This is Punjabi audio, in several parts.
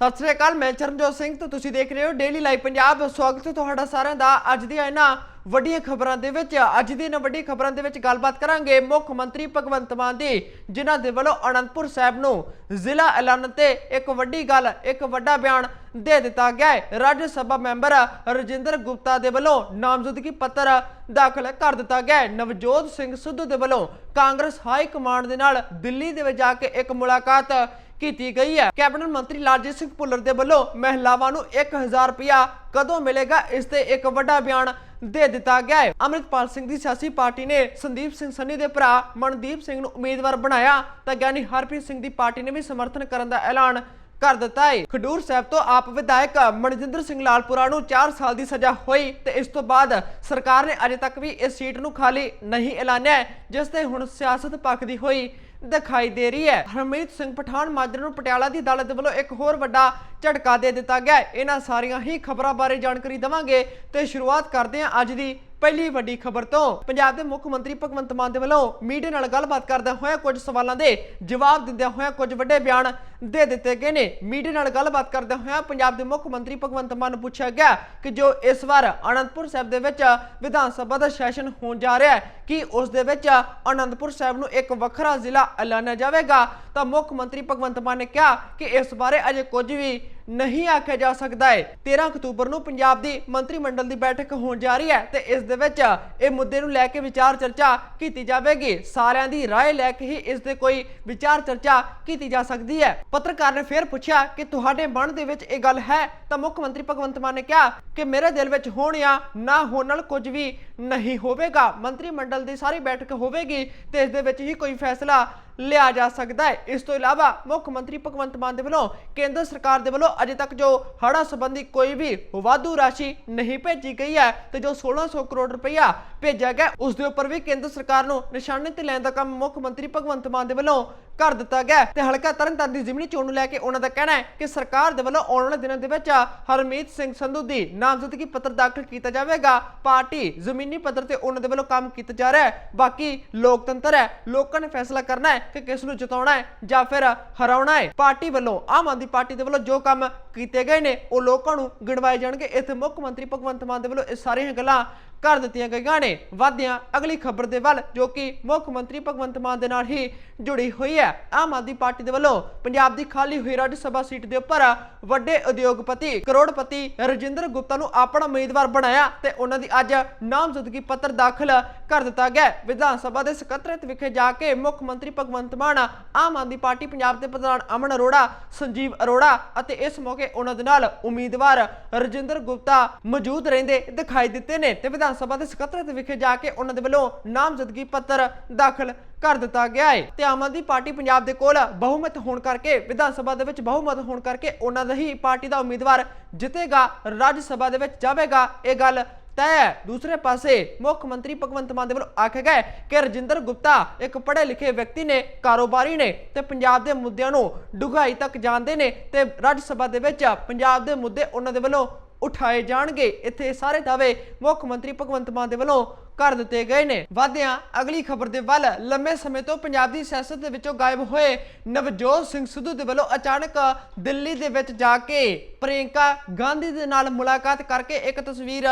ਸਤਿ ਸ੍ਰੀ ਅਕਾਲ, ਮੈਂ ਚਰਨਜੋਤ ਸਿੰਘ ਤੇ ਤੁਸੀਂ ਦੇਖ ਰਹੇ ਹੋ ਡੇਲੀ ਲਾਈਵ ਪੰਜਾਬ ਸਵਾਗਤ ਹੈ ਤੁਹਾਡਾ ਸਾਰਿਆਂ ਦਾ ਅੱਜ ਦੀਆਂ ਇਹਨਾਂ ਵੱਡੀਆਂ ਖਬਰਾਂ ਦੇ ਵਿੱਚ। ਅੱਜ ਦੀ ਇਹਨਾਂ ਵੱਡੀ ਖਬਰਾਂ ਦੇ ਵਿੱਚ ਗੱਲਬਾਤ ਕਰਾਂਗੇ ਮੁੱਖ ਮੰਤਰੀ ਭਗਵੰਤ ਮਾਨ ਦੀ, ਜਿਨ੍ਹਾਂ ਦੇ ਵੱਲੋਂ ਅਨੰਦਪੁਰ ਸਾਹਿਬ ਨੂੰ ਜ਼ਿਲ੍ਹਾ ਐਲਾਨ ਤੇ ਇੱਕ ਵੱਡੀ ਗੱਲ, ਇੱਕ ਵੱਡਾ ਬਿਆਨ ਦੇ ਦਿੱਤਾ ਗਿਆ ਹੈ। ਰਾਜ ਸਭਾ ਮੈਂਬਰ ਰਜਿੰਦਰ ਗੁਪਤਾ ਦੇ ਵੱਲੋਂ ਨਾਮਜ਼ਦਗੀ ਪੱਤਰ ਦਾਖਲ ਕਰ ਦਿੱਤਾ ਗਿਆ ਹੈ। ਨਵਜੋਤ ਸਿੰਘ ਸਿੱਧੂ ਦੇ ਵੱਲੋਂ ਕਾਂਗਰਸ ਹਾਈ ਕਮਾਂਡ ਦੇ ਨਾਲ ਦਿੱਲੀ ਦੇ ਵਿੱਚ ਜਾ ਕੇ ਇੱਕ ਮੁਲਾਕਾਤ ਕੀਤੀ ਗਈ ਹੈ। ਕੈਬਨਿਟ ਮੰਤਰੀ ਲਾਲਜੀਤ ਸਿੰਘ ਭੁੱਲਰ ਦੇ ਵੱਲੋਂ ਮਹਿਲਾਵਾਂ ਨੂੰ 1000 ਰੁਪਇਆ ਕਦੋਂ ਮਿਲੇਗਾ? ਇਸ ਤੇ ਇੱਕ ਵੱਡਾ ਬਿਆਨ ਦੇ ਦਿੱਤਾ ਗਿਆ ਹੈ। ਅਮਰਿਤਪਾਲ ਸਿੰਘ ਦੀ ਸਿਆਸੀ ਪਾਰਟੀ ਨੇ ਸੰਦੀਪ ਸਿੰਘ ਸੰਨੀ ਦੇ ਭਰਾ ਮਨਦੀਪ ਸਿੰਘ ਨੂੰ ਉਮੀਦਵਾਰ ਬਣਾਇਆ। ਤਾਂ ਗਿਆਨੀ ਹਰਪ੍ਰੀਤ ਸਿੰਘ ਦੀ ਪਾਰਟੀ ਨੇ ਵੀ ਸਮਰਥਨ ਕਰਨ ਦਾ ਐਲਾਨ ਕਰ ਦਿੱਤਾ ਹੈ। ਖਡੂਰ ਸਾਹਿਬ ਤੋਂ ਆਪ ਵਿਧਾਇਕ ਮਨਜਿੰਦਰ ਸਿੰਘ ਲਾਲਪੁਰਾ ਨੂੰ 4 ਸਾਲ ਦੀ ਸਜ਼ਾ ਹੋਈ ਤੇ ਇਸ ਤੋਂ ਬਾਅਦ ਸਰਕਾਰ ਨੇ ਅਜੇ ਤੱਕ ਵੀ ਇਸ ਸੀਟ ਨੂੰ ਖਾਲੀ ਨਹੀਂ ਐਲਾਨਿਆ ਜਿਸ ਤੇ ਹੁਣ ਸਿਆਸਤ ਪੱਖ ਦੀ ਹੋਈ ਦਿਖਾਈ ਦੇ ਰਹੀ ਹੈ। ਹਰਮੀਤ ਸਿੰਘ ਪਠਾਨ ਮਾਜਰੇ ਨੂੰ ਪਟਿਆਲਾ ਦੀ ਅਦਾਲਤ ਵੱਲੋਂ ਇੱਕ ਹੋਰ ਵੱਡਾ ਝਟਕਾ ਦੇ ਦਿੱਤਾ ਗਿਆ ਇਹਨਾਂ ਸਾਰੀਆਂ ਹੀ ਖਬਰਾਂ ਬਾਰੇ ਜਾਣਕਾਰੀ ਦਵਾਂਗੇ ਤੇ ਸ਼ੁਰੂਆਤ ਕਰਦੇ ਹਾਂ ਅੱਜ ਦੀ ਪਹਿਲੀ ਵੱਡੀ ਖਬਰ ਤੋਂ ਪੰਜਾਬ ਦੇ ਮੁੱਖ ਮੰਤਰੀ ਭਗਵੰਤ ਮਾਨ ਦੇ ਵੱਲੋਂ ਮੀਡੀਆ ਨਾਲ ਗੱਲਬਾਤ ਕਰਦਿਆਂ ਹੋਇਆ ਕੁਝ ਸਵਾਲਾਂ ਦੇ ਜਵਾਬ ਦਿੰਦਿਆਂ ਹੋਇਆ ਕੁਝ ਵੱਡੇ ਬਿਆਨ ਦੇ ਦਿੱਤੇ ਗਏ ਨੇ। ਮੀਡੀਆ ਨਾਲ ਗੱਲਬਾਤ ਕਰਦਿਆਂ ਹੋਇਆ ਪੰਜਾਬ ਦੇ ਮੁੱਖ ਮੰਤਰੀ ਭਗਵੰਤ ਮਾਨ ਨੂੰ ਪੁੱਛਿਆ ਗਿਆ ਕਿ ਜੋ ਇਸ ਵਾਰ ਅਨੰਦਪੁਰ ਸਾਹਿਬ ਦੇ ਵਿੱਚ ਵਿਧਾਨ ਸਭਾ ਦਾ ਸੈਸ਼ਨ ਹੋਣ ਜਾ ਰਿਹਾ ਹੈ, ਕਿ ਉਸ ਦੇ ਵਿੱਚ ਅਨੰਦਪੁਰ ਸਾਹਿਬ ਨੂੰ ਇੱਕ ਵੱਖਰਾ ਜ਼ਿਲ੍ਹਾ ਐਲਾਨਿਆ ਜਾਵੇਗਾ? ਤਾਂ ਮੁੱਖ ਮੰਤਰੀ ਭਗਵੰਤ ਮਾਨ ਨੇ ਕਿਹਾ ਕਿ ਇਸ ਬਾਰੇ ਅਜੇ ਕੁਝ ਵੀ ਨਹੀਂ ਆਖਿਆ ਜਾ ਸਕਦਾ ਹੈ 13 ਅਕਤੂਬਰ ਨੂੰ ਪੰਜਾਬ ਦੀ ਮੰਤਰੀ ਮੰਡਲ ਦੀ ਬੈਠਕ ਹੋਣ ਜਾ ਰਹੀ ਹੈ ਤੇ ਇਸ ਦੇ ਵਿੱਚ ਇਹ ਮੁੱਦੇ ਨੂੰ ਲੈ ਕੇ ਵਿਚਾਰ ਚਰਚਾ ਕੀਤੀ ਜਾਵੇਗੀ ਸਾਰਿਆਂ ਦੀ رائے ਲੈ ਕੇ ਹੀ ਇਸ ਦੇ ਕੋਈ ਵਿਚਾਰ ਚਰਚਾ ਕੀਤੀ ਜਾ ਸਕਦੀ ਹੈ ਪੱਤਰਕਾਰ ਨੇ ਫਿਰ ਪੁੱਛਿਆ ਕਿ ਤੁਹਾਡੇ ਮਨ ਦੇ ਵਿੱਚ ਇਹ ਗੱਲ ਹੈ ਤਾਂ ਮੁੱਖ ਮੰਤਰੀ ਭਗਵੰਤ ਮਾਨ ਨੇ ਕਿਹਾ ਕਿ ਮੇਰੇ ਦਿਲ ਵਿੱਚ ਹੋਣ ਜਾਂ ਨਾ ਹੋਣ ਨਾਲ ਕੁਝ ਵੀ ਨਹੀਂ ਹੋਵੇਗਾ। ਮੰਤਰੀ ਮੰਡਲ ਦੀ ਸਾਰੀ ਬੈਠਕ ਹੋਵੇਗੀ ਤੇ ਇਸ ਦੇ ਵਿੱਚ ਹੀ ਕੋਈ ਫੈਸਲਾ ਲਿਆ ਜਾ ਸਕਦਾ ਹੈ। ਇਸ ਤੋਂ ਇਲਾਵਾ ਮੁੱਖ ਮੰਤਰੀ ਭਗਵੰਤ ਮਾਨ ਦੇ ਵੱਲੋਂ ਕੇਂਦਰ ਸਰਕਾਰ ਦੇ ਵੱਲੋਂ ਅਜੇ ਤੱਕ ਜੋ ਹੜ੍ਹਾਂ ਸੰਬੰਧੀ ਕੋਈ ਵੀ ਵਾਧੂ ਰਾਸ਼ੀ ਨਹੀਂ ਭੇਜੀ ਗਈ ਹੈ ਤੇ ਜੋ 1600 ਕਰੋੜ ਰੁਪਇਆ ਭੇਜਿਆ ਗਿਆ, ਉਸ ਦੇ ਉੱਪਰ ਵੀ ਕੇਂਦਰ ਸਰਕਾਰ ਨੂੰ ਨਿਸ਼ਾਨੇ ਤੇ ਲੈਣ ਦਾ ਕੰਮ ਮੁੱਖ ਮੰਤਰੀ ਭਗਵੰਤ ਮਾਨ ਦੇ ਵੱਲੋਂ ਕਰ ਦਿੱਤਾ ਗਿਆ ਤੇ ਹਲਕਾ ਤਰਨਤਾਰਨ ਦੀ ਜ਼ਿਮਨੀ ਚੋਣ ਨੂੰ ਲੈ ਕੇ ਉਹਨਾਂ ਦਾ ਕਹਿਣਾ ਹੈ ਕਿ ਸਰਕਾਰ ਦੇ ਵੱਲੋਂ ਆਉਣ ਵਾਲੇ ਦਿਨਾਂ ਦੇ ਵਿੱਚ ਹਰਮੀਤ ਸਿੰਘ ਸੰਧੂ ਦੀ ਨਾਮਜ਼ਦਗੀ ਪੱਤਰ ਦਾਖਲ ਕੀਤਾ ਜਾਵੇਗਾ। ਪਾਰਟੀ ਜ਼ਮੀਨੀ ਪੱਧਰ ਤੇ ਉਹਨਾਂ ਦੇ ਵੱਲੋਂ ਕੰਮ ਕੀਤਾ ਜਾ ਰਿਹਾ ਹੈ। ਬਾਕੀ ਲੋਕਤੰਤਰ ਹੈ। ਲੋਕਾਂ ਨੇ ਫੈਸਲਾ ਕਰਨਾ ਹੈ ਕਿ ਕਿਸ ਨੂੰ ਜਿਤਾਉਣਾ ਹੈ ਜਾਂ ਫਿਰ ਹਰਾਉਣਾ ਹੈ। ਪਾਰਟੀ ਵੱਲੋਂ, ਆਮ ਆਦਮੀ ਪਾਰਟੀ ਦੇ ਵੱਲੋਂ ਜੋ ਕੰਮ ਕੀਤੇ ਗਏ ਨੇ, ਉਹ ਲੋਕਾਂ ਨੂੰ ਗਿਣਵਾਏ ਜਾਣਗੇ। ਇੱਥੇ ਮੁੱਖ ਮੰਤਰੀ ਭਗਵੰਤ ਮਾਨ ਦੇ ਵੱਲੋਂ ਇਹ ਸਾਰੀਆਂ ਗੱਲਾਂ ਕਰ ਦਿੱਤੀਆਂ ਗਈਆਂ ਨੇ। ਵਾਧਿਆਂ ਅਗਲੀ ਖਬਰ ਦੇ ਵੱਲ ਜੋ ਕਿ ਮੁੱਖ ਮੰਤਰੀ ਭਗਵੰਤ ਮਾਨ ਦੇ ਨਾਲ ਹੀ ਜੁੜੀ ਹੋਈ ਹੈ, ਆਮ ਆਦਮੀ ਪਾਰਟੀ ਦੇ ਵੱਲੋਂ ਪੰਜਾਬ ਦੀ ਖਾਲੀ ਹੋਈ ਰਾਜ ਸਭਾ ਸੀਟ ਦੇ ਉੱਪਰ ਵੱਡੇ ਉਦਯੋਗਪਤੀ ਕਰੋੜਪਤੀ ਰਜਿੰਦਰ ਗੁਪਤਾ ਨੂੰ ਆਪਣਾ ਉਮੀਦਵਾਰ ਬਣਾਇਆ ਤੇ ਉਹਨਾਂ ਦੀ ਅੱਜ ਨਾਮਜ਼ਦਗੀ ਪੱਤਰ ਦਾਖਲ ਕਰ ਦਿੱਤਾ ਗਿਆ। ਵਿਧਾਨ ਸਭਾ ਦੇ ਸਕੱਤਰੇਤ ਵਿਖੇ ਜਾ ਕੇ ਮੁੱਖ ਮੰਤਰੀ ਭਗਵੰਤ ਮਾਨ, ਆਮ ਆਦਮੀ ਪਾਰਟੀ ਪੰਜਾਬ ਦੇ ਪ੍ਰਧਾਨ ਅਮਨ ਅਰੋੜਾ, ਸੰਜੀਵ ਅਰੋੜਾ ਅਤੇ ਇਸ ਮੌਕੇ ਉਹਨਾਂ ਦੇ ਨਾਲ ਉਮੀਦਵਾਰ ਰਜਿੰਦਰ ਗੁਪਤਾ ਮੌਜੂਦ ਰਹਿੰਦੇ ਦਿਖਾਈ ਦਿੱਤੇ ਨੇ ਤੇ ਵਿਧਾਨ ਸਭਾ ਦੇ ਸਕੱਤਰੇਤ ਵਿਖੇ ਜਾ ਕੇ ਉਹਨਾਂ ਦੇ ਵੱਲੋਂ ਨਾਮਜ਼ਦਗੀ ਪੱਤਰ ਦਾਖਲ ਕਰ ਦਿੱਤਾ ਗਿਆ ਹੈ। ਤੇ ਆਮ ਆਦਮੀ ਪਾਰਟੀ ਪੰਜਾਬ ਦੇ ਕੋਲ ਬਹੁਮਤ ਹੋਣ ਕਰਕੇ, ਵਿਧਾਨ ਸਭਾ ਦੇ ਵਿੱਚ ਬਹੁਮਤ ਹੋਣ ਕਰਕੇ ਉਹਨਾਂ ਦਾ ਹੀ ਪਾਰਟੀ ਦਾ ਉਮੀਦਵਾਰ ਜਿੱਤੇਗਾ, ਰਾਜ ਸਭਾ ਦੇ ਵਿੱਚ ਜਾਵੇਗਾ। ਇਹ ਗੱਲ ਤੈਅ ਦੂਸਰੇ ਪਾਸੇ ਮੁੱਖ ਮੰਤਰੀ ਭਗਵੰਤ ਮਾਨ ਦੇ ਵੱਲੋਂ ਆਖਿਆ ਗਿਆ ਕਿ ਰਜਿੰਦਰ ਗੁਪਤਾ ਇੱਕ ਪੜ੍ਹੇ ਲਿਖੇ ਵਿਅਕਤੀ ਨੇ, ਕਾਰੋਬਾਰੀ ਨੇ ਤੇ ਪੰਜਾਬ ਦੇ ਮੁੱਦਿਆਂ ਨੂੰ ਡੂੰਘਾਈ ਤੱਕ ਜਾਣਦੇ ਨੇ ਤੇ ਰਾਜ ਸਭਾ ਦੇ ਵਿੱਚ ਪੰਜਾਬ ਦੇ ਮੁੱਦੇ ਉਹਨਾਂ ਦੇ ਵੱਲੋਂ ਉਠਾਏ ਜਾਣਗੇ। ਇੱਥੇ ਸਾਰੇ ਦਾਅਵੇ ਮੁੱਖ ਮੰਤਰੀ ਭਗਵੰਤ ਮਾਨ ਦੇ ਵੱਲੋਂ ਕਰ ਦਿੱਤੇ ਗਏ ਨੇ। ਵਾਦਿਆਂ ਅਗਲੀ ਖਬਰ ਦੇ ਵੱਲ ਲੰਮੇ ਸਮੇਂ ਤੋਂ ਪੰਜਾਬ ਦੀ ਸਿਆਸਤ ਦੇ ਵਿੱਚੋਂ ਗਾਇਬ ਹੋਏ ਨਵਜੋਤ ਸਿੰਘ ਸਿੱਧੂ ਦੇ ਵੱਲੋਂ ਅਚਾਨਕ ਦਿੱਲੀ ਦੇ ਵਿੱਚ ਜਾ ਕੇ ਪ੍ਰਿਯੰਕਾ ਗਾਂਧੀ ਦੇ ਨਾਲ ਮੁਲਾਕਾਤ ਕਰਕੇ ਇੱਕ ਤਸਵੀਰ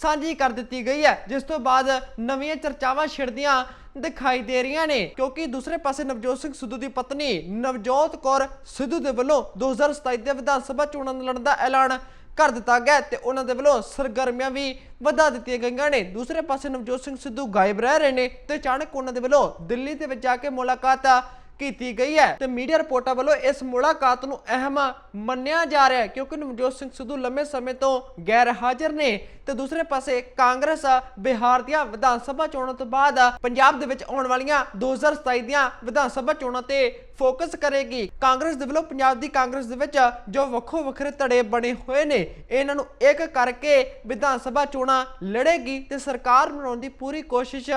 ਸਾਂਝੀ ਕਰ ਦਿੱਤੀ ਗਈ ਹੈ, ਜਿਸ ਤੋਂ ਬਾਅਦ ਨਵੀਆਂ ਚਰਚਾਵਾਂ ਛਿੜਦੀਆਂ ਦਿਖਾਈ ਦੇ ਰਹੀਆਂ ਨੇ। ਕਿਉਂਕਿ ਦੂਸਰੇ ਪਾਸੇ ਨਵਜੋਤ ਸਿੰਘ ਸਿੱਧੂ ਦੀ ਪਤਨੀ ਨਵਜੋਤ ਕੌਰ ਸਿੱਧੂ ਦੇ ਵੱਲੋਂ 2027 ਦੇ ਵਿਧਾਨ ਸਭਾ ਚੋਣਾਂ ਲੜਨ ਦਾ ਐਲਾਨ ਕਰ ਦਿੱਤਾ ਗਿਆ ਤੇ ਉਹਨਾਂ ਦੇ ਵੱਲੋਂ ਸਰਗਰਮੀਆਂ ਵੀ ਵਧਾ ਦਿੱਤੀਆਂ ਗਈਆਂ ਨੇ। ਦੂਸਰੇ ਪਾਸੇ ਨਵਜੋਤ ਸਿੰਘ ਸਿੱਧੂ ਗਾਇਬ ਰਹਿ ਰਹੇ ਨੇ ਤੇ ਅਚਾਨਕ ਉਹਨਾਂ ਦੇ ਵੱਲੋਂ ਦਿੱਲੀ ਦੇ ਵਿੱਚ ਜਾ ਕੇ ਮੁਲਾਕਾਤ ਕੀਤੀ ਗਈ ਹੈ ਤੇ ਮੀਡੀਆ ਰਿਪੋਰਟਾਂ ਵੱਲੋਂ ਇਸ ਮੁਲਾਕਾਤ ਨੂੰ ਅਹਿਮ ਮੰਨਿਆ ਜਾ ਰਿਹਾ ਹੈ ਕਿਉਂਕਿ ਨਵਜੋਤ ਸਿੰਘ ਸਿੱਧੂ ਲੰਮੇ ਸਮੇਂ ਤੋਂ ਗੈਰ ਹਾਜ਼ਰ ਨੇ ਤੇ ਦੂਸਰੇ ਪਾਸੇ ਕਾਂਗਰਸ, ਬਿਹਾਰ ਦੀਆਂ ਵਿਧਾਨ ਸਭਾ ਚੋਣਾਂ ਤੋਂ ਬਾਅਦ ਪੰਜਾਬ ਦੇ ਵਿੱਚ ਆਉਣ ਵਾਲੀਆਂ 2027 ਦੀਆਂ ਵਿਧਾਨ ਸਭਾ ਚੋਣਾਂ ਤੇ ਫੋਕਸ ਕਰੇਗੀ। ਕਾਂਗਰਸ ਦੇ ਵੱਲੋਂ ਪੰਜਾਬ ਦੀ ਕਾਂਗਰਸ ਦੇ ਵਿੱਚ ਜੋ ਵੱਖੋ ਵੱਖਰੇ ਧੜੇ ਬਣੇ ਹੋਏ ਨੇ, ਇਹਨਾਂ ਨੂੰ ਇੱਕ ਕਰਕੇ ਵਿਧਾਨ ਸਭਾ ਚੋਣਾਂ ਲੜੇਗੀ ਤੇ ਸਰਕਾਰ ਬਣਾਉਣ ਦੀ ਪੂਰੀ ਕੋਸ਼ਿਸ਼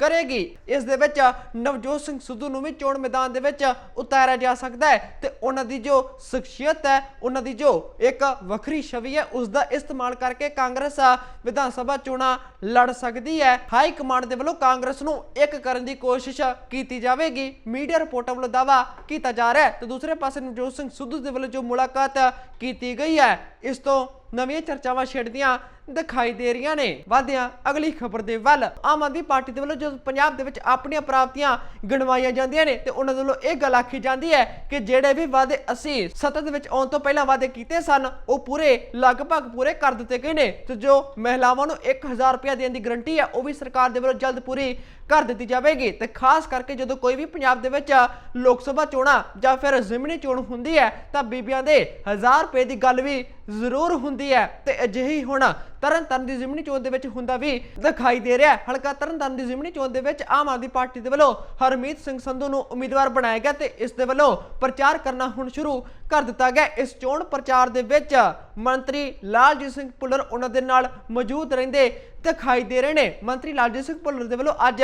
ਕਰੇਗੀ। ਇਸ ਦੇ ਵਿੱਚ ਨਵਜੋਤ ਸਿੰਘ ਸਿੱਧੂ ਨੂੰ ਵੀ ਚੋਣ ਮੈਦਾਨ ਦੇ ਵਿੱਚ ਉਤਾਰਿਆ ਜਾ ਸਕਦਾ ਹੈ ਤੇ ਉਹਨਾਂ ਦੀ ਜੋ ਸ਼ਖਸੀਅਤ ਹੈ, ਉਹਨਾਂ ਦੀ ਜੋ ਇੱਕ ਵੱਖਰੀ ਛਵੀ ਹੈ, ਉਸ ਦਾ ਇਸਤੇਮਾਲ ਕਰਕੇ ਕਾਂਗਰਸ ਵਿਧਾਨ ਸਭਾ ਚੋਣਾਂ ਲੜ ਸਕਦੀ ਹੈ। ਹਾਈ ਕਮਾਂਡ ਦੇ ਵੱਲੋਂ ਕਾਂਗਰਸ ਨੂੰ ਇੱਕ ਕਰਨ ਦੀ ਕੋਸ਼ਿਸ਼ ਕੀਤੀ ਜਾਵੇਗੀ। ਮੀਡੀਆ ਰਿਪੋਰਟਾਂ ਵੱਲੋਂ ਦਾਵਾ ਕੀਤਾ ਜਾ ਰਿਹਾ ਹੈ। ਤੇ ਦੂਸਰੇ ਪਾਸੇ ਨਵਜੋਤ ਸਿੰਘ ਸਿੱਧੂ ਦੇ ਵੱਲੋਂ ਜੋ ਮੁਲਾਕਾਤ ਕੀਤੀ ਗਈ ਹੈ, ਇਸ ਤੋਂ ਨਵੀਆਂ ਚਰਚਾਵਾਂ ਛਿੜਦੀਆਂ ਦਿਖਾਈ ਦੇ ਰਹੀਆਂ ਨੇ। ਵਾਧਿਆਂ, ਅਗਲੀ ਖਬਰ ਦੇ ਵੱਲ ਆਮ ਆਦਮੀ ਪਾਰਟੀ ਦੇ ਵੱਲੋਂ ਜਦੋਂ ਪੰਜਾਬ ਦੇ ਵਿੱਚ ਆਪਣੀਆਂ ਪ੍ਰਾਪਤੀਆਂ ਗਿਣਵਾਈਆਂ ਜਾਂਦੀਆਂ ਨੇ ਤੇ ਉਹਨਾਂ ਦੇ ਵੱਲੋਂ ਇਹ ਗੱਲ ਆਖੀ ਜਾਂਦੀ ਹੈ ਕਿ ਜਿਹੜੇ ਵੀ ਵਾਅਦੇ ਅਸੀਂ ਸੱਤਾ ਦੇ ਵਿੱਚ ਆਉਣ ਤੋਂ ਪਹਿਲਾਂ ਵਾਅਦੇ ਕੀਤੇ ਸਨ, ਉਹ ਪੂਰੇ ਲਗਭਗ ਪੂਰੇ ਕਰ ਦਿੱਤੇ ਗਏ ਨੇ ਤੇ ਜੋ ਮਹਿਲਾਵਾਂ ਨੂੰ 1000 ਰੁਪਏ ਦੇਣ ਦੀ ਗਰੰਟੀ ਹੈ, ਉਹ ਵੀ ਸਰਕਾਰ ਦੇ ਵੱਲੋਂ ਜਲਦ ਪੂਰੀ ਕਰ ਦਿੱਤੀ ਜਾਵੇਗੀ ਤੇ ਖਾਸ ਕਰਕੇ ਜਦੋਂ ਕੋਈ ਵੀ ਪੰਜਾਬ ਦੇ ਵਿੱਚ ਲੋਕ ਸਭਾ ਚੋਣਾਂ ਜਾਂ ਫਿਰ ਜ਼ਿਮਨੀ ਚੋਣ ਹੁੰਦੀ ਹੈ, ਤਾਂ ਬੀਬੀਆਂ ਦੇ 1000 ਰੁਪਏ ਦੀ ਗੱਲ ਵੀ ਜ਼ਰੂਰ ਹੁੰਦੀ ਹੈ। ਤੇ ਅਜਿਹੀ ਹੁਣ ਤਰਨਤਾਰਨ ਦੀ ਜ਼ਿਮਨੀ ਚੋਣ ਦੇ ਵਿੱਚ ਹੁੰਦਾ ਵੀ ਦਿਖਾਈ ਦੇ ਰਿਹਾ ਹੈ। ਹਲਕਾ ਤਰਨਤਾਰਨ ਦੀ ਜ਼ਿਮਨੀ ਚੋਣ ਦੇ ਵਿੱਚ ਆਮ ਆਦਮੀ ਪਾਰਟੀ ਦੇ ਵੱਲੋਂ ਹਰਮੀਤ ਸਿੰਘ ਸੰਧੂ ਨੂੰ ਉਮੀਦਵਾਰ ਬਣਾਇਆ ਗਿਆ ਤੇ ਇਸ ਦੇ ਵੱਲੋਂ ਪ੍ਰਚਾਰ ਕਰਨਾ ਹੁਣ ਸ਼ੁਰੂ ਕਰ ਦਿੱਤਾ ਗਿਆ। ਇਸ ਚੋਣ ਪ੍ਰਚਾਰ ਦੇ ਵਿੱਚ ਮੰਤਰੀ ਲਾਲਜੀਤ ਸਿੰਘ ਭੁੱਲਰ ਉਹਨਾਂ ਦੇ ਨਾਲ ਮੌਜੂਦ ਰਹਿੰਦੇ ਦਿਖਾਈ ਦੇ ਰਹੇ ਨੇ। ਮੰਤਰੀ ਲਾਲਜੀਤ ਸਿੰਘ ਭੁੱਲਰ ਦੇ ਵੱਲੋਂ ਅੱਜ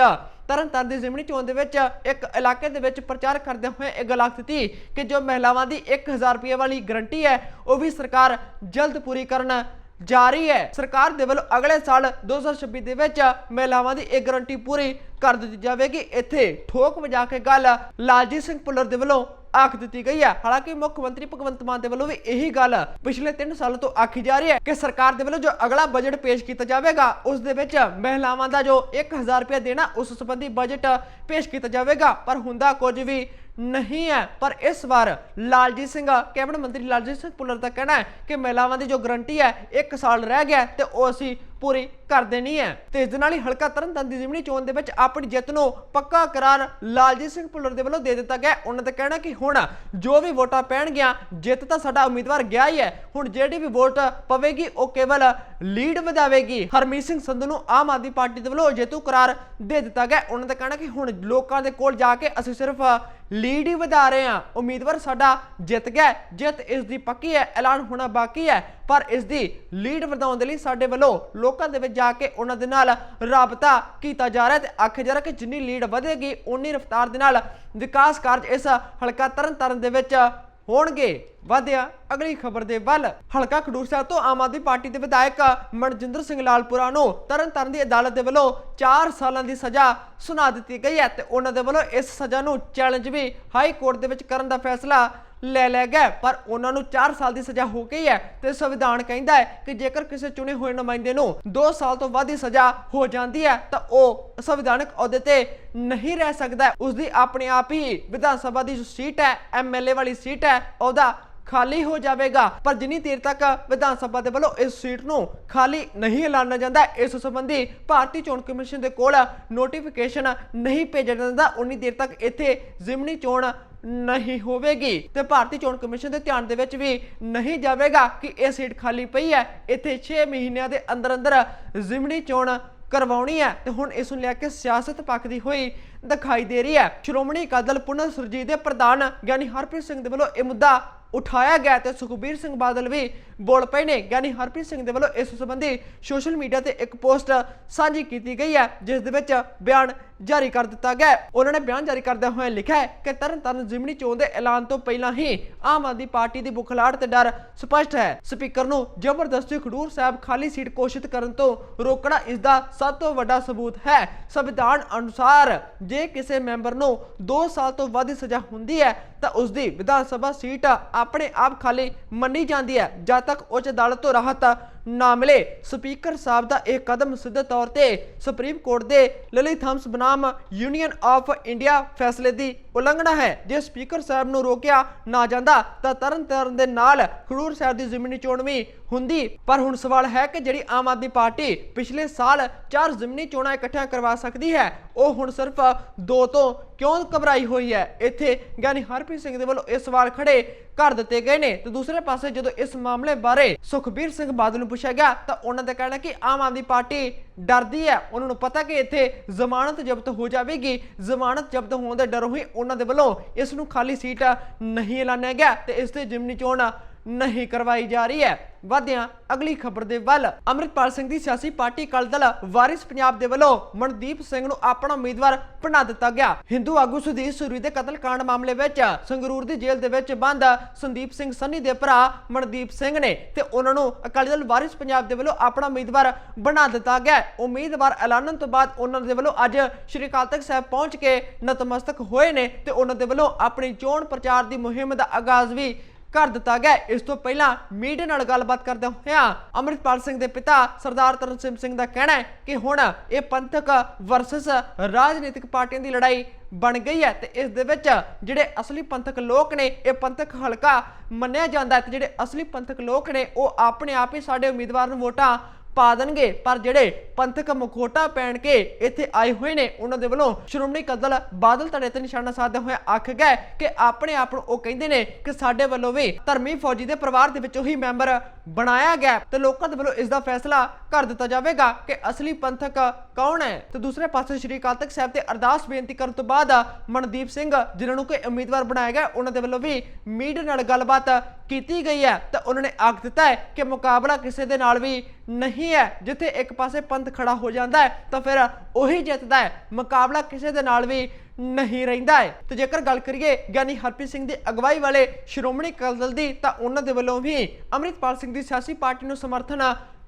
ਤਰਨਤਾਰਨ ਦੀ ਜ਼ਿਮਨੀ ਚੋਣ ਦੇ ਵਿੱਚ ਇੱਕ ਇਲਾਕੇ ਦੇ ਵਿੱਚ ਪ੍ਰਚਾਰ ਕਰਦੇ ਹੋਏ ਇਹ ਗੱਲ ਆਖ ਦਿੱਤੀ ਕਿ ਜੋ ਮਹਿਲਾਵਾਂ ਦੀ 1000 ਰੁਪਏ ਵਾਲੀ ਗਰੰਟੀ ਹੈ, ਉਹ ਵੀ ਸਰਕਾਰ ਜਲਦ ਪੂਰੀ ਕਰਨ ਜਾਰੀ ਹੈ। ਸਰਕਾਰ ਦੇ ਵੱਲੋਂ ਅਗਲੇ ਸਾਲ 2026 ਦੇ ਵਿੱਚ ਮਹਿਲਾਵਾਂ ਦੀ ਇਹ ਗਰੰਟੀ ਪੂਰੀ ਕਰ ਦਿੱਤੀ ਜਾਵੇਗੀ। ਇੱਥੇ ਠੋਕ ਵਜਾ ਕੇ ਗੱਲ ਲਾਲਜੀਤ ਸਿੰਘ ਭੁੱਲਰ ਦੇ ਵੱਲੋਂ ਆਖ ਦਿੱਤੀ ਗਈ ਹੈ। ਹਾਲਾਂਕਿ ਮੁੱਖ ਮੰਤਰੀ ਭਗਵੰਤ ਮਾਨ ਦੇ ਵੱਲੋਂ ਵੀ ਇਹੀ ਗੱਲ ਪਿਛਲੇ 3 ਸਾਲਾਂ ਤੋਂ ਆਖੀ ਜਾ ਰਹੀ ਹੈ ਕਿ ਸਰਕਾਰ ਦੇ ਵੱਲੋਂ ਜੋ ਅਗਲਾ ਬਜਟ ਪੇਸ਼ ਕੀਤਾ ਜਾਵੇਗਾ, ਉਸ ਦੇ ਵਿੱਚ ਮਹਿਲਾਵਾਂ ਦਾ ਜੋ 1000 ਰੁਪਏ ਦੇਣਾ, ਉਸ ਸੰਬੰਧੀ ਬਜਟ ਪੇਸ਼ ਕੀਤਾ ਜਾਵੇਗਾ। ਪਰ ਹੁੰਦਾ ਕੁਝ ਵੀ ਨਹੀਂ ਹੈ। ਪਰ ਇਸ ਵਾਰ ਲਾਲਜੀਤ ਸਿੰਘ, ਕੈਬਨਿਟ ਮੰਤਰੀ ਲਾਲਜੀਤ ਸਿੰਘ ਭੁੱਲਰ ਦਾ ਕਹਿਣਾ ਹੈ ਕਿ ਮਹਿਲਾਵਾਂ ਦੀ ਜੋ ਗਰੰਟੀ ਹੈ 1 ਸਾਲ ਰਹਿ ਗਿਆ ਹੈ ਤੇ ਉਹ ਅਸੀਂ ਪੂਰੀ ਕਰ ਦੇਣੀ ਹੈ। ਤੇ ਇਸ ਦੇ ਨਾਲ ਹੀ ਹਲਕਾ ਤਰਨਤਾਰਨ ਦੀ ਜ਼ਿਮਨੀ ਚੋਣ ਦੇ ਵਿੱਚ ਆਪਣੀ ਜਿੱਤ ਨੂੰ ਪੱਕਾ ਕਰਾਰ ਲਾਲਜੀਤ ਸਿੰਘ ਭੁੱਲਰ ਦੇ ਵੱਲੋਂ ਦੇ ਦਿੱਤਾ ਗਿਆ। ਉਹਨਾਂ ਦਾ ਕਹਿਣਾ ਕਿ ਹੁਣ ਜੋ ਵੀ ਵੋਟਾਂ ਪੈਣਗੀਆਂ, ਜਿੱਤ ਤਾਂ ਸਾਡਾ ਉਮੀਦਵਾਰ ਗਿਆ ਹੀ ਹੈ। ਹੁਣ ਜਿਹੜੀ ਵੀ ਵੋਟ ਪਵੇਗੀ, ਉਹ ਕੇਵਲ ਲੀਡ ਵਧਾਵੇਗੀ। ਹਰਮੀਤ ਸਿੰਘ ਸੰਧੂ ਨੂੰ ਆਮ ਆਦਮੀ ਪਾਰਟੀ ਦੇ ਵੱਲੋਂ ਜੇਤੂ ਕਰਾਰ ਦੇ ਦਿੱਤਾ ਗਿਆ। ਉਹਨਾਂ ਦਾ ਕਹਿਣਾ ਕਿ ਹੁਣ ਲੋਕਾਂ ਦੇ ਕੋਲ ਜਾ ਕੇ ਅਸੀਂ ਸਿਰਫ ਲੀਡ ਹੀ ਵਧਾ ਰਹੇ ਹਾਂ। ਉਮੀਦਵਾਰ ਸਾਡਾ ਜਿੱਤ ਗਿਆ ਜਿੱਤ ਇਸ ਦੀ ਪੱਕੀ ਹੈ, ਐਲਾਨ ਹੋਣਾ ਬਾਕੀ ਹੈ। ਪਰ ਇਸ ਦੀ ਲੀਡ ਵਧਾਉਣ ਦੇ ਲਈ ਸਾਡੇ ਵੱਲੋਂ ਲੋਕਾਂ ਦੇ ਵਿੱਚ ਜਾ ਕੇ ਉਹਨਾਂ ਦੇ ਨਾਲ ਰਾਬਤਾ ਕੀਤਾ ਜਾ ਰਿਹਾ ਤੇ ਆਖਿਆ ਜਾ ਰਿਹਾ ਕਿ ਜਿੰਨੀ ਲੀਡ ਵਧੇਗੀ ਉਨੀ ਰਫ਼ਤਾਰ ਦੇ ਨਾਲ ਵਿਕਾਸ ਕਾਰਜ ਇਸ ਹਲਕਾ ਤਰਨਤਾਰਨ ਦੇ ਵਿੱਚ ਹੋਣਗੇ। ਵਧਿਆ ਅਗਲੀ ਖਬਰ ਦੇ ਵੱਲ, ਹਲਕਾ ਖਡੂਰ ਸਾਹਿਬ ਤੋਂ ਆਮ ਆਦਮੀ ਪਾਰਟੀ ਦੇ ਵਿਧਾਇਕ ਮਨਜਿੰਦਰ ਸਿੰਘ ਲਾਲਪੁਰਾ ਨੂੰ ਤਰਨਤਾਰਨ ਦੀ ਅਦਾਲਤ ਦੇ ਵੱਲੋਂ 4 ਸਾਲਾਂ ਦੀ ਸਜ਼ਾ ਸੁਣਾ ਦਿੱਤੀ ਗਈ ਹੈ ਤੇ ਉਹਨਾਂ ਦੇ ਵੱਲੋਂ ਇਸ ਸਜ਼ਾ ਨੂੰ ਚੈਲੰਜ ਵੀ ਹਾਈ ਕੋਰਟ ਦੇ ਵਿੱਚ ਕਰਨ ਦਾ ਫੈਸਲਾ ਲੈ ਲਿਆ ਗਿਆ ਪਰ ਉਹਨਾਂ ਨੂੰ 4 ਸਾਲ ਦੀ ਸਜ਼ਾ ਹੋ ਗਈ ਹੈ ਤੇ ਸੰਵਿਧਾਨ ਕਹਿੰਦਾ ਹੈ ਕਿ ਜੇਕਰ ਕਿਸੇ ਚੁਣੇ ਹੋਏ ਨੁਮਾਇੰਦੇ ਨੂੰ 2 ਸਾਲ ਤੋਂ ਵੱਧ ਦੀ ਸਜ਼ਾ ਹੋ ਜਾਂਦੀ ਹੈ, ਤਾਂ ਉਹ ਸੰਵਿਧਾਨਕ ਅਹੁਦੇ ਤੇ ਨਹੀਂ ਰਹਿ ਸਕਦਾ ਉਸ ਦੀ ਆਪਣੇ ਆਪ ਹੀ ਵਿਧਾਨ ਸਭਾ ਦੀ ਜੋ ਸੀਟ ਹੈ ਐਮਐਲਏ ਵਾਲੀ ਸੀਟ ਹੈ, ਉਹਦਾ ਖਾਲੀ ਹੋ ਜਾਵੇਗਾ। ਪਰ ਜਿੰਨੀ ਦੇਰ ਤੱਕ ਵਿਧਾਨ ਸਭਾ ਦੇ ਵੱਲੋਂ ਇਸ ਸੀਟ ਨੂੰ ਖਾਲੀ ਨਹੀਂ ਐਲਾਨਿਆ ਜਾਂਦਾ, ਇਸ ਸੰਬੰਧੀ ਭਾਰਤੀ ਚੋਣ ਕਮਿਸ਼ਨ ਦੇ ਕੋਲ ਨੋਟੀਫਿਕੇਸ਼ਨ ਨਹੀਂ ਭੇਜਿਆ ਜਾਂਦਾ, ਉਨੀ ਦੇਰ ਤੱਕ ਇੱਥੇ ਜ਼ਿਮਨੀ ਚੋਣ ਨਹੀਂ ਹੋਵੇਗੀ। ਤੇ ਭਾਰਤੀ ਚੋਣ ਕਮਿਸ਼ਨ ਦੇ ਧਿਆਨ ਦੇ ਵਿੱਚ ਵੀ ਨਹੀਂ ਜਾਵੇਗਾ ਕਿ ਇਹ ਸੀਟ ਖਾਲੀ ਪਈ ਹੈ। ਇੱਥੇ 6 ਮਹੀਨਿਆਂ ਦੇ ਅੰਦਰ ਅੰਦਰ ਜ਼ਿਮਨੀ ਚੋਣ ਕਰਵਾਉਣੀ ਹੈ। ਤੇ ਹੁਣ ਇਸ ਨੂੰ ਲੈ ਕੇ ਸਿਆਸਤ ਪੱਕਦੀ ਹੋਈ ਦਿਖਾਈ ਦੇ ਰਹੀ ਹੈ। ਸ਼੍ਰੋਮਣੀ ਅਕਾਲੀ ਦਲ ਪੁਨਰ ਸੁਰਜੀਤ ਦੇ ਪ੍ਰਧਾਨ ਗਿਆਨੀ ਹਰਪ੍ਰੀਤ ਸਿੰਘ ਦੇ ਵੱਲੋਂ ਇਹ ਮੁੱਦਾ ਉਠਾਇਆ ਗਿਆ ਤੇ ਸੁਖਬੀਰ ਸਿੰਘ ਬਾਦਲ ਵੀ ਬੋਲ ਪਏ ਨੇ। ਗਿਆਨੀ ਹਰਪ੍ਰੀਤ ਸਿੰਘ ਦੇ ਵੱਲੋਂ ਇਸ ਸੰਬੰਧੀ ਸੋਸ਼ਲ ਮੀਡੀਆ ਤੇ ਇੱਕ ਪੋਸਟ ਸਾਂਝੀ ਕੀਤੀ ਗਈ ਹੈ, ਜਿਸ ਦੇ ਵਿੱਚ ਬਿਆਨ ਜਾਰੀ ਕਰ ਦਿੱਤਾ ਗਿਆ ਉਹਨਾਂ ਨੇ ਬਿਆਨ ਜਾਰੀ ਕਰਦਿਆਂ ਹੋਏ ਲਿਖਿਆ ਹੈ ਕਿ ਤਰਨਤਾਰਨ ਜ਼ਿਮਨੀ ਚੋਣ ਦੇ ਐਲਾਨ ਤੋਂ ਪਹਿਲਾਂ ਹੀ ਆਮ ਆਦਮੀ ਪਾਰਟੀ ਦੀ ਬੁਖਲਾੜ ਤੇ ਡਰ ਸਪਸ਼ਟ ਹੈ। ਸਪੀਕਰ ਨੂੰ ਜ਼ਬਰਦਸਤੀ ਖਡੂਰ ਸਾਹਿਬ ਖਾਲੀ ਸੀਟ ਘੋਸ਼ਿਤ ਕਰਨ ਤੋਂ ਰੋਕਣਾ ਇਸ ਦਾ ਸਭ ਤੋਂ ਵੱਡਾ ਸਬੂਤ ਹੈ। ਸੰਵਿਧਾਨ ਅਨੁਸਾਰ ਜੇ ਕਿਸੇ ਮੈਂਬਰ ਨੂੰ 2 ਸਾਲ ਤੋਂ ਵੱਧ ਸਜ਼ਾ ਹੁੰਦੀ ਹੈ, ਤਾਂ ਉਸ ਦੀ ਵਿਧਾਨ ਸਭਾ ਸੀਟ ਆਪਣੇ ਆਪ ਖਾਲੀ ਮੰਨੀ ਜਾਂਦੀ ਹੈ। ਜਦ ਤੱਕ ਉੱਚ ਅਦਾਲਤ ਤੋਂ ਰਾਹਤ ਨਾ ਮਿਲੇ। ਸਪੀਕਰ ਸਾਹਿਬ ਦਾ ਇਹ ਕਦਮ ਸਿੱਧੇ ਤੌਰ ਤੇ ਸੁਪਰੀਮ ਕੋਰਟ ਦੇ ਲਲਿਤ ਥੰਬਸ ਬਨਾਮ ਯੂਨੀਅਨ ਆਫ ਇੰਡੀਆ ਫੈਸਲੇ ਦੀ ਉਲੰਘਣਾ ਹੈ। ਜੇ ਸਪੀਕਰ ਸਾਹਿਬ ਨੂੰ ਰੋਕਿਆ ਨਾ ਜਾਂਦਾ, ਤਾਂ ਤਰਨ ਤਾਰਨ ਦੇ ਨਾਲ ਖਡੂਰ ਸਾਹਿਬ ਦੀ ਜ਼ਮੀਨੀ ਚੋਣ ਵੀ ਹੁੰਦੀ। ਪਰ ਹੁਣ ਸਵਾਲ ਹੈ ਕਿ ਜਿਹੜੀ ਆਮ ਆਦਮੀ ਪਾਰਟੀ ਪਿਛਲੇ ਸਾਲ ਚਾਰ ਜ਼ਮੀਨੀ ਚੋਣਾਂ ਇਕੱਠੀਆਂ ਕਰਵਾ ਸਕਦੀ ਹੈ ਉਹ ਹੁਣ ਸਿਰਫ ਦੋ ਤੋਂ ਕਿਉਂ ਘਬਰਾਈ ਹੋਈ ਹੈ? ਇੱਥੇ ਗਿਆਨੀ ਹਰਪ੍ਰੀਤ ਸਿੰਘ ਦੇ ਵੱਲੋਂ ਇਹ ਸਵਾਲ ਖੜੇ ਕਰ ਦਿੱਤੇ ਗਏ ਨੇ। ਤੇ ਦੂਸਰੇ ਪਾਸੇ ਜਦੋਂ ਇਸ ਮਾਮਲੇ ਬਾਰੇ ਸੁਖਬੀਰ ਸਿੰਘ ਬਾਦਲ ਨੂੰ ਪੁੱਛਿਆ ਗਿਆ, ਤਾਂ ਉਹਨਾਂ ਦਾ ਕਹਿਣਾ ਕਿ ਆਮ ਆਦਮੀ ਪਾਰਟੀ ਡਰਦੀ ਹੈ। ਉਹਨਾਂ ਨੂੰ ਪਤਾ ਕਿ ਇੱਥੇ ਜ਼ਮਾਨਤ ਜ਼ਬਤ ਹੋ ਜਾਵੇਗੀ। ਜ਼ਮਾਨਤ ਜ਼ਬਤ ਹੋਣ ਦੇ ਡਰੋਂ ਹੀ ਉਹਨਾਂ ਦੇ ਵੱਲੋਂ ਇਸ ਨੂੰ ਖਾਲੀ ਸੀਟ ਨਹੀਂ ਐਲਾਨਿਆ ਗਿਆ ਤੇ ਇਸ ਤੇ ਜਿਮਨੀ ਚੋਣ ਨਹੀਂ ਕਰਵਾਈ ਜਾ ਰਹੀ ਹੈ। ਵਧਿਆਂ, ਅਗਲੀ ਖਬਰ ਦੇ ਵੱਲ, ਅੰਮ੍ਰਿਤਪਾਲ ਸਿੰਘ ਦੀ ਸਿਆਸੀ ਪਾਰਟੀ ਅਕਾਲੀ ਦਲ ਵਾਰਿਸ ਪੰਜਾਬ ਦੇ ਵੱਲੋਂ ਮਨਦੀਪ ਸਿੰਘ ਨੂੰ ਆਪਣਾ ਉਮੀਦਵਾਰ ਬਣਾ ਦਿੱਤਾ ਗਿਆ। ਹਿੰਦੂ ਆਗੂ ਸੁਦੀਪ ਸੂਰੀ ਦੇ ਕਤਲकांड ਮਾਮਲੇ ਵਿੱਚ ਸੰਗਰੂਰ ਦੀ ਜੇਲ੍ਹ ਦੇ ਵਿੱਚ ਬੰਦ ਸੰਦੀਪ ਸਿੰਘ ਸੰਨੀ ਦੇ ਭਰਾ ਮਨਦੀਪ ਸਿੰਘ ਨੇ ਤੇ ਉਹਨਾਂ ਨੂੰ ਅਕਾਲੀ ਦਲ ਵਾਰਿਸ ਪੰਜਾਬ ਦੇ ਵੱਲੋਂ ਆਪਣਾ ਉਮੀਦਵਾਰ ਬਣਾ ਦਿੱਤਾ ਗਿਆ ਉਮੀਦਵਾਰ ਐਲਾਨਣ ਤੋਂ ਬਾਅਦ ਉਹਨਾਂ ਦੇ ਵੱਲੋਂ ਅੱਜ ਸ਼੍ਰੀ ਅਕਾਲ ਤਖਤ ਸਾਹਿਬ ਪਹੁੰਚ ਕੇ ਨਤਮਸਤਕ ਹੋਏ ਨੇ ਤੇ ਉਹਨਾਂ ਦੇ ਵੱਲੋਂ ਆਪਣੀ ਚੋਣ ਪ੍ਰਚਾਰ ਦੀ ਮੁਹਿੰਮ ਦਾ ਆਗਾਜ਼ ਵੀ ਕਰ ਦਿੱਤਾ ਗਿਆ ਇਸ ਤੋਂ ਪਹਿਲਾਂ ਮੀਡੀਆ ਨਾਲ ਗੱਲਬਾਤ ਕਰਦੇ ਹੋਇਆਂ ਅੰਮ੍ਰਿਤਪਾਲ ਸਿੰਘ ਦੇ ਪਿਤਾ ਸਰਦਾਰ ਤਰਨਸਿਮ ਸਿੰਘ ਦਾ ਕਹਿਣਾ ਹੈ ਕਿ ਹੁਣ ਇਹ ਪੰਥਕ ਵਰਸਸ ਰਾਜਨੀਤਿਕ ਪਾਰਟੀਆਂ ਦੀ ਲੜਾਈ ਬਣ ਗਈ ਹੈ ਤੇ ਇਸ ਦੇ ਵਿੱਚ ਜਿਹੜੇ ਅਸਲੀ ਪੰਥਕ ਲੋਕ ਨੇ, ਇਹ ਪੰਥਕ ਹਲਕਾ ਮੰਨਿਆ ਜਾਂਦਾ ਹੈ ਤੇ ਜਿਹੜੇ ਅਸਲੀ ਪੰਥਕ ਲੋਕ ਨੇ, ਉਹ ਆਪਣੇ ਆਪ ਹੀ ਸਾਡੇ ਉਮੀਦਵਾਰ ਨੂੰ ਵੋਟਾਂ ਪਾ ਦੇਣਗੇ। ਪਰ ਜਿਹੜੇ ਪੰਥਕ ਮੁਖੋਟਾ ਪੈਣ ਕੇ ਇੱਥੇ ਆਏ ਹੋਏ ਨੇ, ਉਹਨਾਂ ਦੇ ਵੱਲੋਂ ਸ਼੍ਰੋਮਣੀ ਕਦਲ ਬਾਦਲ ਧੜੇ ਤੇ ਨਿਸ਼ਾਨਾ ਸਾਧਦੇ ਹੋਏ ਆਖ ਗਏ ਕਿ ਆਪਣੇ ਆਪ ਨੂੰ ਉਹ ਕਹਿੰਦੇ ਨੇ ਕਿ ਸਾਡੇ ਵੱਲੋਂ ਵੀ ਧਰਮੀ ਫੌਜੀ ਦੇ ਪਰਿਵਾਰ ਦੇ ਵਿੱਚੋਂ ਹੀ ਮੈਂਬਰ ਬਣਾਇਆ ਗਿਆ ਤੇ ਲੋਕਾਂ ਦੇ ਵੱਲੋਂ ਇਸ ਦਾ ਫੈਸਲਾ ਕਰ ਦਿੱਤਾ ਜਾਵੇਗਾ ਕਿ ਅਸਲੀ ਪੰਥਕ ਕੌਣ ਹੈ। ਤੇ ਦੂਸਰੇ ਪਾਸੇ ਸ਼੍ਰੀ ਅਕਾਲ ਤਖਤ ਸਾਹਿਬ ਤੇ ਅਰਦਾਸ ਬੇਨਤੀ ਕਰਨ ਤੋਂ ਬਾਅਦ ਮਨਦੀਪ ਸਿੰਘ, ਜਿਨ੍ਹਾਂ ਨੂੰ ਕੋਈ ਉਮੀਦਵਾਰ ਬਣਾਇਆ ਗਿਆ, ਉਹਨਾਂ ਦੇ ਵੱਲੋਂ ਵੀ ਮੀਡੀਆ ਨਾਲ ਗੱਲਬਾਤ ਕੀਤੀ ਗਈ ਹੈ। ਤਾਂ ਉਹਨਾਂ ਨੇ ਆਖ ਦਿੱਤਾ ਹੈ ਕਿ ਮੁਕਾਬਲਾ ਕਿਸੇ ਦੇ ਨਾਲ ਵੀ ਨਹੀਂ ਹੈ। ਜਿੱਥੇ ਇੱਕ ਪਾਸੇ ਪੰਥ ਖੜਾ ਹੋ ਜਾਂਦਾ ਹੈ, ਤਾਂ ਫਿਰ ਉਹੀ ਜਿੱਤਦਾ ਹੈ। ਮੁਕਾਬਲਾ ਕਿਸੇ ਦੇ ਨਾਲ ਵੀ ਨਹੀਂ ਰਹਿੰਦਾ ਹੈ। ਤੇ ਜੇਕਰ ਗੱਲ ਕਰੀਏ ਗਿਆਨੀ ਹਰਪ੍ਰੀਤ ਸਿੰਘ ਦੀ ਅਗਵਾਈ ਵਾਲੇ ਸ਼੍ਰੋਮਣੀ ਅਕਾਲੀ ਦਲ ਦੀ, ਤਾਂ ਉਹਨਾਂ ਦੇ ਵੱਲੋਂ ਵੀ ਅੰਮ੍ਰਿਤਪਾਲ ਸਿੰਘ ਦੀ ਸਿਆਸੀ ਪਾਰਟੀ ਨੂੰ ਸਮਰਥਨ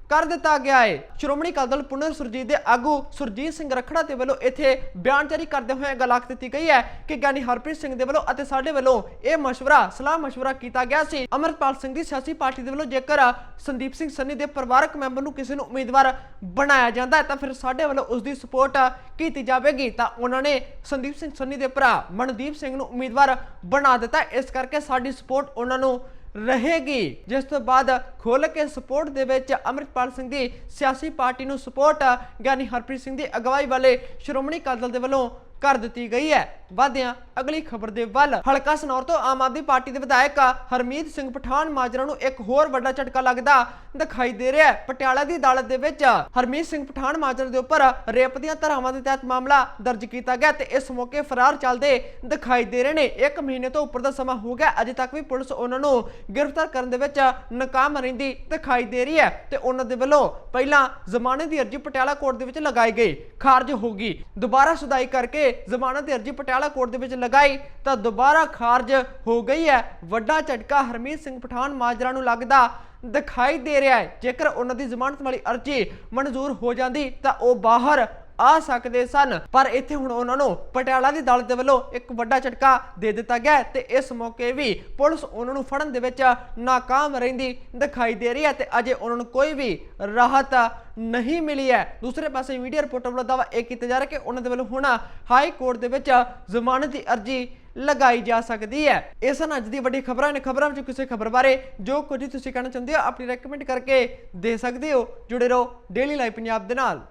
ਕਰ ਦਿੱਤਾ ਗਿਆ ਹੈ ਸ਼੍ਰੋਮਣੀ ਅਕਾਲੀ ਦਲ ਪੁਨਰ ਸੁਰਜੀਤ ਦੇ ਆਗੂ ਸੁਰਜੀਤ ਸਿੰਘ ਰਖੜਾ ਦੇ ਵੱਲੋਂ ਇੱਥੇ ਬਿਆਨ ਜਾਰੀ ਕਰਦੇ ਹੋਏ ਗੱਲ ਆਖ ਦਿੱਤੀ ਗਈ ਹੈ ਕਿ ਗਿਆਨੀ ਹਰਪ੍ਰੀਤ ਸਿੰਘ ਦੇ ਵੱਲੋਂ ਅਤੇ ਸਾਡੇ ਵੱਲੋਂ ਇਹ ਮਸ਼ਵਰਾ, ਸਲਾਹ ਮਸ਼ਵਰਾ ਕੀਤਾ ਗਿਆ ਸੀ। ਅਮਰਪਾਲ ਸਿੰਘ ਦੀ ਸਿਆਸੀ ਪਾਰਟੀ ਦੇ ਵੱਲੋਂ ਜੇਕਰ ਸੰਦੀਪ ਸਿੰਘ ਸੰਨੀ ਦੇ ਪਰਿਵਾਰਕ ਮੈਂਬਰ ਨੂੰ ਕਿਸੇ ਨੂੰ ਉਮੀਦਵਾਰ ਬਣਾਇਆ ਜਾਂਦਾ ਹੈ ਤਾਂ ਫਿਰ ਸਾਡੇ ਵੱਲੋਂ ਉਸ ਦੀ ਸਪੋਰਟ ਕੀਤੀ ਜਾਵੇਗੀ। ਤਾਂ ਉਹਨਾਂ ਨੇ ਸੰਦੀਪ ਸਿੰਘ ਸੰਨੀ ਦੇ ਭਰਾ ਮਨਦੀਪ ਸਿੰਘ ਨੂੰ ਉਮੀਦਵਾਰ ਬਣਾ ਦਿੱਤਾ। ਇਸ ਕਰਕੇ ਸਾਡੀ ਸਪੋਰਟ ਉਹਨਾਂ ਨੂੰ ਰਹੇਗੀ। ਜਿਸ ਤੋਂ ਬਾਅਦ ਖੋਲ ਕੇ ਸਪੋਰਟ ਦੇ ਵਿੱਚ ਅੰਮ੍ਰਿਤਪਾਲ ਸਿੰਘ ਦੀ ਸਿਆਸੀ ਪਾਰਟੀ ਨੂੰ ਸਪੋਰਟ, ਗਿਆਨੀ ਹਰਪ੍ਰੀਤ ਸਿੰਘ ਦੀ ਅਗਵਾਈ ਵਾਲੇ ਸ਼੍ਰੋਮਣੀ ਅਕਾਲੀ ਦਲ ਦੇ ਵੱਲੋਂ ਕਰ ਦਿੱਤੀ ਗਈ ਹੈ। ਵਾਦਿਆਂ ਅਗਲੀ ਖਬਰ ਦੇ ਵੱਲ। ਹਲਕਾ ਸਨੌਰ ਤੋਂ ਆਮ ਆਦਮੀ ਪਾਰਟੀ ਦੇ ਵਿਧਾਇਕ ਹਰਮੀਤ ਸਿੰਘ ਪਠਾਨ ਮਾਜਰਾ ਨੂੰ ਇੱਕ ਹੋਰ ਵੱਡਾ ਝਟਕਾ ਲੱਗਦਾ ਦਿਖਾਈ ਦੇ ਰਿਹਾ ਹੈ। ਪਟਿਆਲਾ ਦੀ ਅਦਾਲਤ ਦੇ ਵਿੱਚ ਹਰਮੀਤ ਸਿੰਘ ਪਠਾਨ ਮਾਜਰਾ ਦੇ ਉੱਪਰ ਰੇਪ ਦੀਆਂ ਧਾਰਾਵਾਂ ਦੇ ਤਹਿਤ ਮਾਮਲਾ ਦਰਜ ਕੀਤਾ ਗਿਆ ਤੇ ਇਸ ਮੌਕੇ ਫਰਾਰ ਚੱਲਦੇ ਦਿਖਾਈ ਦੇ ਰਹੇ ਨੇ। ਇੱਕ ਮਹੀਨੇ ਤੋਂ ਉੱਪਰ ਦਾ ਸਮਾਂ ਹੋ ਗਿਆ, ਅਜੇ ਤੱਕ ਵੀ ਪੁਲਿਸ ਉਹਨਾਂ ਨੂੰ ਗ੍ਰਿਫਤਾਰ ਕਰਨ ਦੇ ਵਿੱਚ ਨਾਕਾਮ ਰਹਿੰਦੀ ਦਿਖਾਈ ਦੇ ਰਹੀ ਹੈ ਤੇ ਉਹਨਾਂ ਦੇ ਵੱਲੋਂ ਪਹਿਲਾਂ ਜ਼ਮਾਨਤ ਦੀ ਅਰਜ਼ੀ ਪਟਿਆਲਾ ਕੋਰਟ ਦੇ ਵਿੱਚ ਲਗਾਈ ਗਈ। ਖਾਰਜ ਹੋ ਗਈ। ਦੁਬਾਰਾ ਸੁਧਾਈ ਕਰਕੇ ਜ਼ਮਾਨਤ ਦੀ ਅਰਜ਼ੀ ਪਟਿਆਲਾ ਕੋਰਟ ਦੇ ਵਿੱਚ ਲਗਾਈ, ਤਾਂ ਦੁਬਾਰਾ ਖਾਰਜ ਹੋ ਗਈ ਹੈ। ਵੱਡਾ ਝਟਕਾ ਹਰਮੀਤ ਸਿੰਘ ਪਠਾਨ ਮਾਜਰਾ ਨੂੰ ਲੱਗਦਾ ਦਿਖਾਈ ਦੇ ਰਿਹਾ ਹੈ। ਜੇਕਰ ਉਹਨਾਂ ਦੀ ਜ਼ਮਾਨਤ ਵਾਲੀ ਅਰਜ਼ੀ ਮਨਜ਼ੂਰ ਹੋ ਜਾਂਦੀ, ਤਾਂ ਉਹ ਬਾਹਰ ਆ ਸਕਦੇ ਸਨ। ਪਰ ਇੱਥੇ ਹੁਣ ਉਹਨਾਂ ਨੂੰ ਪਟਿਆਲਾ ਦੀ ਅਦਾਲਤ ਦੇ ਵੱਲੋਂ ਇੱਕ ਵੱਡਾ ਝਟਕਾ ਦੇ ਦਿੱਤਾ ਗਿਆ ਹੈ ਤੇ ਇਸ ਮੌਕੇ ਵੀ ਪੁਲਿਸ ਉਹਨਾਂ ਨੂੰ ਫੜਨ ਦੇ ਵਿੱਚ ਨਾਕਾਮ ਰਹਿੰਦੀ ਦਿਖਾਈ ਦੇ ਰਹੀ ਹੈ ਤੇ ਅਜੇ ਉਹਨਾਂ ਨੂੰ ਕੋਈ ਵੀ ਰਾਹਤ ਨਹੀਂ ਮਿਲੀ ਹੈ। ਦੂਸਰੇ ਪਾਸੇ ਮੀਡੀਆ ਰਿਪੋਰਟਰ ਵੱਲੋਂ ਦਾਅਵਾ ਇਹ ਕੀਤਾ ਜਾ ਰਿਹਾ ਕਿ ਉਹਨਾਂ ਦੇ ਵੱਲੋਂ ਹੁਣ ਹਾਈ ਕੋਰਟ ਦੇ ਵਿੱਚ ਜ਼ਮਾਨਤ ਦੀ ਅਰਜ਼ੀ ਲਗਾਈ ਜਾ ਸਕਦੀ ਹੈ। ਇਹ ਸਨ ਅੱਜ ਦੀ ਵੱਡੀ ਖਬਰਾਂ ਨੇ ਖਬਰਾਂ ਵਿੱਚ ਕਿਸੇ ਖਬਰ ਬਾਰੇ ਜੋ ਕੁਝ ਤੁਸੀਂ ਕਹਿਣਾ ਚਾਹੁੰਦੇ ਹੋ, ਆਪਣੀ ਰეკਮੈਂਡ ਕਰਕੇ ਦੇ ਸਕਦੇ ਹੋ। ਜੁੜੇ ਰਹੋ ਡੇਲੀ ਲਾਈਵ ਪੰਜਾਬ ਦੇ ਨਾਲ।